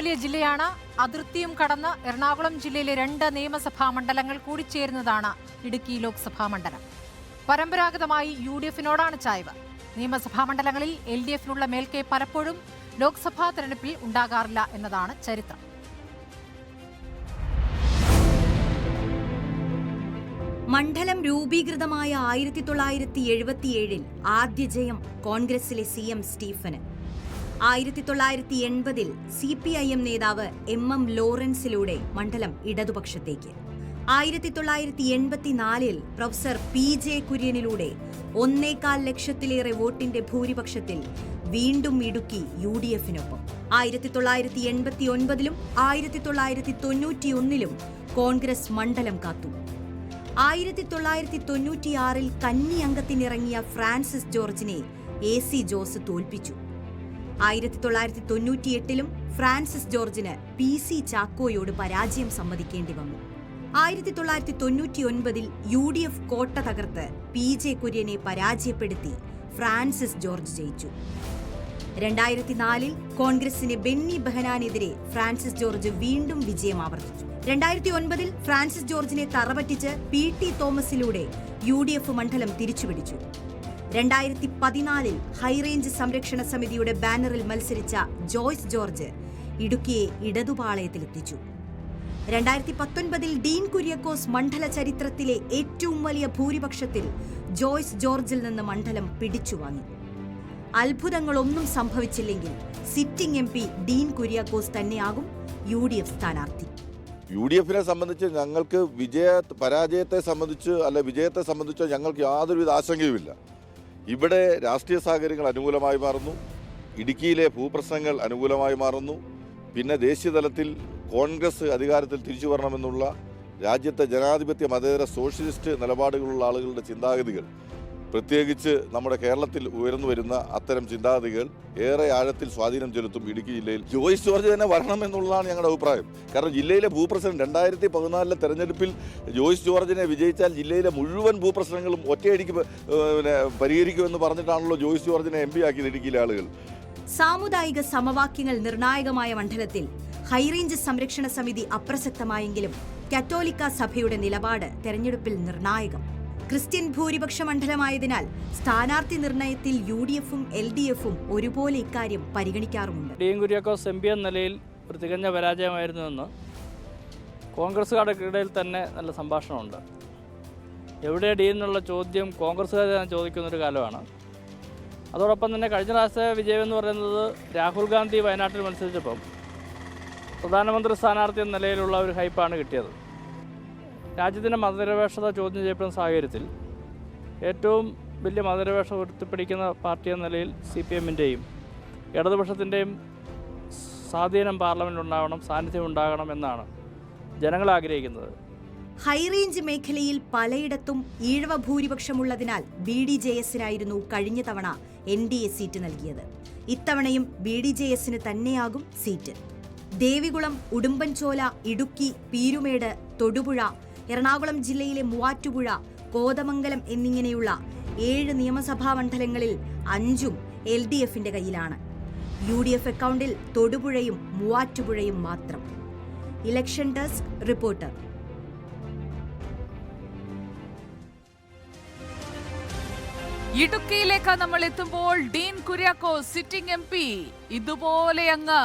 വലിയ ജില്ലയാണ്. അതിർത്തിയും കടന്ന് എറണാകുളം ജില്ലയിലെ രണ്ട് നിയമസഭാ മണ്ഡലങ്ങൾ കൂടിച്ചേരുന്നതാണ് ഇടുക്കി ലോക്സഭാ മണ്ഡലം. പരമ്പരാഗതമായി യു ഡി എഫിനോടാണ് ചായ്വ്. നിയമസഭാ മണ്ഡലങ്ങളിൽ എൽ ഡി എഫിനുള്ള മേൽക്കൈ പലപ്പോഴും ലോക്സഭാ തെരഞ്ഞെടുപ്പിൽ ഉണ്ടാകാറില്ല എന്നതാണ് ചരിത്രം. മണ്ഡലം രൂപീകൃതമായ ആയിരത്തി തൊള്ളായിരത്തി എഴുപത്തിയേഴിൽ ആദ്യ ജയം കോൺഗ്രസിലെ സി എം സ്റ്റീഫന്. ആയിരത്തി തൊള്ളായിരത്തി എൺപതിൽ സി പി ഐ എം നേതാവ് എം എം ലോറൻസിലൂടെ മണ്ഡലം ഇടതുപക്ഷത്തേക്ക്. ആയിരത്തി തൊള്ളായിരത്തി എൺപത്തിനാലിൽ പ്രൊഫസർ പി ജെ കുര്യനിലൂടെ ഒന്നേകാൽ ലക്ഷത്തിലേറെ വോട്ടിന്റെ ഭൂരിപക്ഷത്തിൽ വീണ്ടും ഇടുക്കി യു ഡി എഫിനൊപ്പം. ആയിരത്തി തൊള്ളായിരത്തി എൺപത്തി ഒൻപതിലും ആയിരത്തി തൊള്ളായിരത്തി തൊണ്ണൂറ്റിയൊന്നിലും കോൺഗ്രസ് മണ്ഡലം കാത്തു. ആയിരത്തി തൊള്ളായിരത്തി തൊണ്ണൂറ്റിയാറിൽ കന്നി അംഗത്തിനിറങ്ങിയ ഫ്രാൻസിസ് ജോർജിനെ എ സി ജോസ് തോൽപ്പിച്ചു. ആയിരത്തി തൊള്ളായിരത്തി തൊണ്ണൂറ്റിയെട്ടിലും ഫ്രാൻസിസ് ജോർജിന് പി സി ചാക്കോയോട് പരാജയം സമ്മതിക്കേണ്ടി വന്നു. ആയിരത്തി തൊള്ളായിരത്തി തൊണ്ണൂറ്റിയൊൻപതിൽ യു ഡി എഫ് കോട്ട തകർത്ത് പി ജെ കുര്യനെ പരാജയപ്പെടുത്തി ഫ്രാൻസിസ് ജോർജ് ജയിച്ചു. രണ്ടായിരത്തി നാലിൽ കോൺഗ്രസിന് ബെന്നി ബെഹനാനെതിരെ ഫ്രാൻസിസ് ജോർജ് വീണ്ടും വിജയം ആവർത്തിച്ചു. രണ്ടായിരത്തി ഒൻപതിൽ ഫ്രാൻസിസ് ജോർജിനെ തറപറ്റിച്ച് പി ടി തോമസിലൂടെ യു ഡി എഫ് മണ്ഡലം തിരിച്ചുപിടിച്ചു. രണ്ടായിരത്തി പതിനാലിൽ ഹൈറേഞ്ച് സംരക്ഷണ സമിതിയുടെ ബാനറിൽ മത്സരിച്ച ജോയ്സ് ജോർജ് ഇടുക്കിയെ ഇടതുപാളയത്തിലെത്തിച്ചു. രണ്ടായിരത്തി പത്തൊൻപതിൽ ഡീൻ കുര്യക്കോസ് മണ്ഡല ചരിത്രത്തിലെ ഏറ്റവും വലിയ ഭൂരിപക്ഷത്തിൽ ജോയ്സ് ജോർജിൽ നിന്ന് മണ്ഡലം പിടിച്ചുവാങ്ങി. അത്ഭുതങ്ങളൊന്നും സംഭവിച്ചില്ലെങ്കിൽ sitting M P Dean Kuriakose തന്നെയാകും യു ഡി എഫ് സ്ഥാനാർത്ഥി. യു ഡി എഫിനെ സംബന്ധിച്ച് ഞങ്ങൾക്ക് വിജയ പരാജയത്തെ സംബന്ധിച്ച് അല്ലെ വിജയത്തെ സംബന്ധിച്ച് ഞങ്ങൾക്ക് യാതൊരുവിധ ആശങ്കയുമില്ല. ഇവിടെ രാഷ്ട്രീയ സാഹചര്യങ്ങൾ അനുകൂലമായി മാറുന്നു. ഇടുക്കിയിലെ ഭൂപ്രശ്നങ്ങൾ അനുകൂലമായി മാറുന്നു. പിന്നെ ദേശീയ തലത്തിൽ കോൺഗ്രസ് അധികാരത്തിൽ തിരിച്ചു വരണമെന്നുള്ള രാജ്യത്തെ ജനാധിപത്യ മതേതര സോഷ്യലിസ്റ്റ് നിലപാടുകളുള്ള ആളുകളുടെ ചിന്താഗതികൾ പ്രത്യേകിച്ച് നമ്മുടെ കേരളത്തിൽ ഉയർന്നു വരുന്ന അത്തരം ചിന്താഗതികൾ ഏറെ ആഴത്തിൽ സ്വാധീനം ചെലുത്തും ഇടുക്കി ജില്ലയിൽ. ജോയിസ് ജോർജ് തന്നെ വരണം എന്നുള്ളതാണ് ഞങ്ങളുടെ അഭിപ്രായം. കാരണം ജില്ലയിലെ ഭൂപ്രശ്നം രണ്ടായിരത്തി പതിനാലിലെ തെരഞ്ഞെടുപ്പിൽ ജോയിസ് ജോർജിനെ വിജയിച്ചാൽ ജില്ലയിലെ മുഴുവൻ ഭൂപ്രശ്നങ്ങളും ഒറ്റയടിക്ക് പിന്നെ പരിഹരിക്കുമെന്ന് പറഞ്ഞിട്ടാണല്ലോ ജോയിസ് ജോർജിനെ എം പി ആക്കിയത് ഇടുക്കിയിലെ ആളുകൾ. സാമുദായിക സമവാക്യങ്ങൾ നിർണായകമായ മണ്ഡലത്തിൽ ഹൈറേഞ്ച് സംരക്ഷണ സമിതി അപ്രസക്തമായെങ്കിലും കത്തോലിക്ക സഭയുടെ നിലപാട് തെരഞ്ഞെടുപ്പിൽ നിർണായകം. ക്രിസ്ത്യൻ ഭൂരിപക്ഷ മണ്ഡലമായതിനാൽ സ്ഥാനാർത്ഥി നിർണയത്തിൽ യു ഡി എഫും എൽ ഡി എഫും ഒരുപോലെ ഇക്കാര്യം പരിഗണിക്കാറുമുണ്ട്. D N Kuriakose M P എന്ന നിലയിൽ ഒരു തികഞ്ഞ പരാജയമായിരുന്നുവെന്ന് കോൺഗ്രസ്സുകാരുടെ ഇടയിൽ തന്നെ നല്ല സംഭാഷണമുണ്ട്. എവിടെ ഡി എന്നുള്ള ചോദ്യം കോൺഗ്രസ്സുകാരെ തന്നെ ചോദിക്കുന്നൊരു കാലമാണ്. അതോടൊപ്പം തന്നെ കഴിഞ്ഞ പ്രാവശ്യത്തെ വിജയം എന്ന് പറയുന്നത് രാഹുൽ ഗാന്ധി വയനാട്ടിൽ മത്സരിച്ചപ്പം പ്രധാനമന്ത്രി സ്ഥാനാർത്ഥി എന്ന നിലയിലുള്ള ഒരു ഹൈപ്പാണ് കിട്ടിയത്. രാജ്യത്തിന്റെ മതനിരപേക്ഷത ചോദ്യം ചെയ്യപ്പെടുന്ന സാഹചര്യത്തിൽ ഏറ്റവും വലിയ മതനിരപേക്ഷ ഉയർത്തിപ്പിടിക്കുന്ന പാർട്ടി എന്ന നിലയിൽ സി പി എമ്മിന്റെയും ഇടതുപക്ഷത്തിന്റെയും സ്വാധീനം പാർലമെന്റിൽ ഉണ്ടാകണം സാന്നിധ്യം ഉണ്ടാകണം എന്നാണ് ജനങ്ങൾ ആഗ്രഹിക്കുന്നത്. ഹൈറേഞ്ച് മേഖലയിൽ പലയിടത്തും ഈഴവ ഭൂരിപക്ഷമുള്ളതിനാൽ ബി ഡി ജെ എസിനായിരുന്നു കഴിഞ്ഞ തവണ എൻ ഡി എ സീറ്റ് നൽകിയത്. ഇത്തവണയും ബി ഡി ജെ എസിന് തന്നെയാകും സീറ്റ്. ദേവികുളം ഉടുമ്പൻചോല ഇടുക്കി പീരുമേട് തൊടുപുഴ എറണാകുളം ജില്ലയിലെ മൂവാറ്റുപുഴ കോതമംഗലം എന്നിങ്ങനെയുള്ള ഏഴ് നിയമസഭാ മണ്ഡലങ്ങളിൽ അഞ്ചും എൽ ഡി എഫിന്റെ കയ്യിലാണ്. യു ഡി എഫ് അക്കൗണ്ടിൽ തൊടുപുഴയും മൂവാറ്റുപുഴയും മാത്രം. Election desk reporter. ഇടുക്കിയിലേക്ക് നമ്മൾ എത്തുമ്പോൾ Dean Kuriako sitting M P. ഇതുപോലെ അങ്ങ്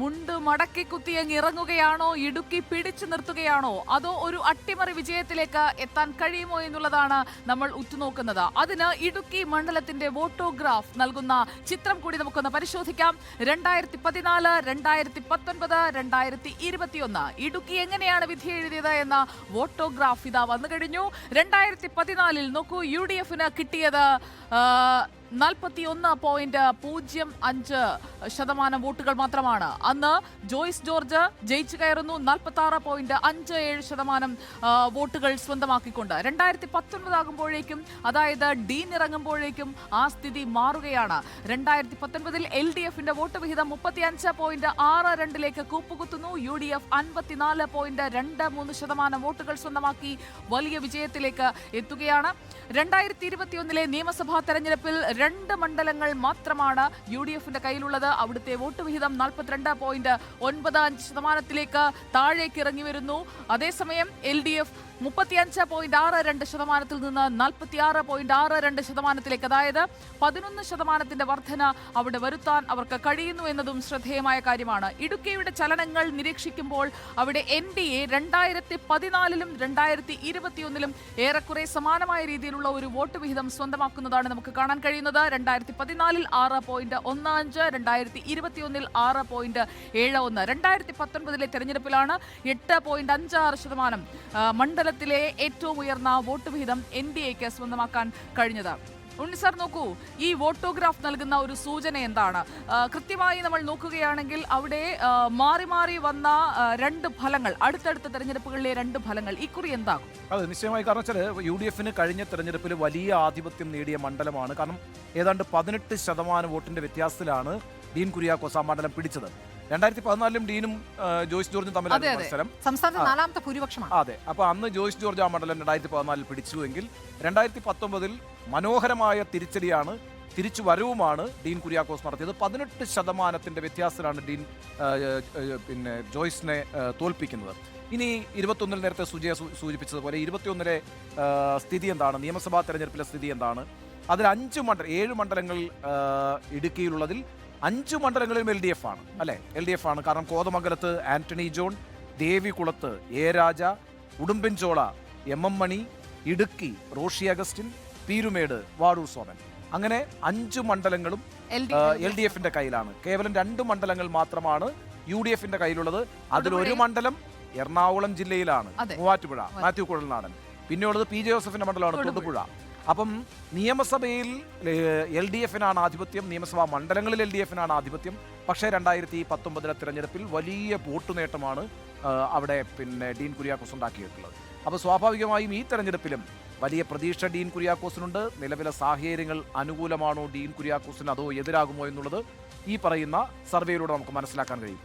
മുണ്ട് മടക്കി കുത്തി അങ്ങ് ഇറങ്ങുകയാണോ? ഇടുക്കി പിടിച്ചു നിർത്തുകയാണോ? അതോ ഒരു അട്ടിമറി വിജയത്തിലേക്ക് എത്താൻ കഴിയുമോ എന്നുള്ളതാണ് നമ്മൾ ഉറ്റുനോക്കുന്നത്. അതിന് ഇടുക്കി മണ്ഡലത്തിന്റെ വോട്ടോഗ്രാഫ് നൽകുന്ന ചിത്രം കൂടി നമുക്കൊന്ന് പരിശോധിക്കാം. രണ്ടായിരത്തി പതിനാല് രണ്ടായിരത്തി പത്തൊൻപത് രണ്ടായിരത്തി ഇരുപത്തിയൊന്ന് ഇടുക്കി എങ്ങനെയാണ് വിധി എഴുതിയത് എന്ന വോട്ടോഗ്രാഫ് ഇതാ വന്നു കഴിഞ്ഞു. രണ്ടായിരത്തി പതിനാലിൽ നോക്കൂ യു ഡി എഫിന് കിട്ടിയത് നാൽപ്പത്തി ഒന്ന് പോയിന്റ് പൂജ്യം അഞ്ച് ശതമാനം വോട്ടുകൾ മാത്രമാണ്. അന്ന് ജോയ്സ് ജോർജ് ജയിച്ചു കയറുന്നു. നാൽപ്പത്തി ആറ് പോയിന്റ് അഞ്ച് ഏഴ് ശതമാനം വോട്ടുകൾ സ്വന്തമാക്കിക്കൊണ്ട്. രണ്ടായിരത്തി പത്തൊൻപത് ആകുമ്പോഴേക്കും അതായത് ഡീൻ ഇറങ്ങുമ്പോഴേക്കും ആ സ്ഥിതി മാറുകയാണ്. രണ്ടായിരത്തി പത്തൊൻപതിൽ എൽ ഡി എഫിന്റെ വോട്ട് വിഹിതം മുപ്പത്തി അഞ്ച് പോയിന്റ് ആറ് രണ്ടിലേക്ക് കൂപ്പുകുത്തുന്നു. യു ഡി എഫ് അൻപത്തിനാല് പോയിന്റ് രണ്ട് മൂന്ന് ശതമാനം വോട്ടുകൾ സ്വന്തമാക്കി വലിയ വിജയത്തിലേക്ക് എത്തുകയാണ്. രണ്ടായിരത്തി ഇരുപത്തിയൊന്നിലെ നിയമസഭാ തെരഞ്ഞെടുപ്പിൽ രണ്ട് മണ്ഡലങ്ങൾ മാത്രമാണ് യു ഡി എഫിന്റെ കയ്യിലുള്ളത്. അവിടുത്തെ വോട്ട് വിഹിതം നാൽപ്പത്തിരണ്ട് പോയിന്റ് ഒൻപത് അഞ്ച് ശതമാനത്തിലേക്ക് താഴേക്ക് ഇറങ്ങി വരുന്നു. അതേസമയം എൽ ഡി എഫ് മുപ്പത്തിയഞ്ച് പോയിന്റ് ആറ് രണ്ട് ശതമാനത്തിൽ നിന്ന് നാൽപ്പത്തിയാറ് പോയിന്റ് ആറ് രണ്ട് ശതമാനത്തിലേക്ക്. അതായത് പതിനൊന്ന് ശതമാനത്തിന്റെ വർധന അവിടെ വരുത്താൻ അവർക്ക് കഴിയുന്നു എന്നതും ശ്രദ്ധേയമായ കാര്യമാണ്. ഇടുക്കിയുടെ ചലനങ്ങൾ നിരീക്ഷിക്കുമ്പോൾ അവിടെ എൻ ഡി എ രണ്ടായിരത്തി പതിനാലിലും രണ്ടായിരത്തി ഇരുപത്തിയൊന്നിലും ഏറെക്കുറെ സമാനമായ രീതിയിലുള്ള ഒരു വോട്ട് വിഹിതം സ്വന്തമാക്കുന്നതാണ് നമുക്ക് കാണാൻ കഴിയുന്നത്. രണ്ടായിരത്തി പതിനാലിൽ ആറ് പോയിന്റ് ഒന്ന് അഞ്ച് രണ്ടായിരത്തി ഇരുപത്തിയൊന്നിൽ ആറ് പോയിന്റ് ഏഴ് ഒന്ന്. രണ്ടായിരത്തി പത്തൊൻപതിലെ തെരഞ്ഞെടുപ്പിലാണ് എട്ട് പോയിന്റ് അഞ്ച് ആറ് ശതമാനം. ആ, മണ്ഡലത്തിലെ ഏറ്റവും ഉയർന്ന വോട്ട് വിഹിതം എൻ ഡി എക്ക് സ്വന്തമാക്കാൻ കഴിഞ്ഞത്. ഉണ്ണി സാർ നോക്കൂ ഈ വോട്ടോഗ്രാഫ് നൽകുന്ന ഒരു സൂചന എന്താണ്? കൃത്യമായി നമ്മൾ നോക്കുകയാണെങ്കിൽ അവിടെ മാറി മാറി വന്ന രണ്ട് ഫലങ്ങൾ അടുത്തടുത്ത തെരഞ്ഞെടുപ്പുകളിലെ രണ്ട് ഫലങ്ങൾ ഇക്കുറി എന്താകും? അത് നിശ്ചയമായി കാരണം വെച്ചാൽ യു ഡി എഫിന് കഴിഞ്ഞ തെരഞ്ഞെടുപ്പിൽ വലിയ ആധിപത്യം നേടിയ മണ്ഡലമാണ്. കാരണം ഏതാണ്ട് പതിനെട്ട് ശതമാനം വോട്ടിന്റെ വ്യത്യാസത്തിലാണ് ഡീൻ കുര്യാക്കോസ് ആ മണ്ഡലം പിടിച്ചത്. രണ്ടായിരത്തി പതിനാലിലും ഡീനും ജോയിസ് ജോർജും തമ്മിലാണ്. മത്സരം. സംസ്ഥാനത്തെ. നാലാമത്തെ ഭൂരിപക്ഷമാണ്. അതെ. അപ്പൊ അന്ന് ജോയ്സ് ജോർജ് ആ മണ്ഡലം രണ്ടായിരത്തി പതിനാലിൽ പിടിച്ചുവെങ്കിൽ രണ്ടായിരത്തി പത്തൊമ്പതിൽ മനോഹരമായ തിരിച്ചടിയാണ് തിരിച്ചു വരവുമാണ് ഡീൻ കുര്യാക്കോസ് നടത്തിയത്. പതിനെട്ട് ശതമാനത്തിന്റെ വ്യത്യാസത്തിലാണ് ഡീൻ പിന്നെ ജോയ്സിനെ തോൽപ്പിക്കുന്നത്. ഇനി ഇരുപത്തൊന്നിൽ നേരത്തെ സുജയ സൂചിപ്പിച്ചതുപോലെ ഇരുപത്തിയൊന്നിലെ സ്ഥിതി എന്താണ്? നിയമസഭാ തെരഞ്ഞെടുപ്പിലെ സ്ഥിതി എന്താണ്? അതിൽ അഞ്ച് മണ്ഡലം ഏഴ് മണ്ഡലങ്ങൾ ഇടുക്കിയിലുള്ളതിൽ അഞ്ച് മണ്ഡലങ്ങളിലും എൽ ഡി എഫ് ആണ് അല്ലെ? എൽ ഡി എഫ് ആണ്. കാരണം കോതമംഗലത്ത് Antony John ദേവികുളത്ത് A Raja Udumbanchola M M Mani Idukki Roshy Augustine Peerumade Vazhoor Soman. അങ്ങനെ അഞ്ച് മണ്ഡലങ്ങളും എൽ ഡി എഫിന്റെ കയ്യിലാണ്. കേവലം രണ്ട് മണ്ഡലങ്ങൾ മാത്രമാണ് യു ഡി എഫിന്റെ കയ്യിലുള്ളത്. അതിലൊരു മണ്ഡലം എറണാകുളം ജില്ലയിലാണ്. മൂവാറ്റുപുഴ മാത്യു കുഴൽനാടൻ. പിന്നെയുള്ളത് പി ജെ ജോസഫിന്റെ മണ്ഡലമാണ് തൊടുപുഴ. അപ്പം നിയമസഭയിൽ എൽ ഡി എഫിനാണ് ആധിപത്യം നിയമസഭാ മണ്ഡലങ്ങളിൽ എൽ ഡി എഫിനാണ് ആധിപത്യം. പക്ഷേ രണ്ടായിരത്തി പത്തൊമ്പതിലെ തിരഞ്ഞെടുപ്പിൽ വലിയ വോട്ട് നേട്ടമാണ് അവിടെ പിന്നെ ഡീൻ കുര്യാക്കോസ് ഉണ്ടാക്കിയിട്ടുള്ളത്. അപ്പോൾ സ്വാഭാവികമായും ഈ തെരഞ്ഞെടുപ്പിലും വലിയ പ്രതീക്ഷ ഡീൻ കുര്യാക്കോസിനുണ്ട്. നിലവിലെ സാഹചര്യങ്ങൾ അനുകൂലമാണോ ഡീൻ കുര്യാക്കോസിന്? അതോ എതിരാകുമോ എന്നുള്ളത് ഈ പറയുന്ന സർവേയിലൂടെ നമുക്ക് മനസ്സിലാക്കാൻ കഴിയും.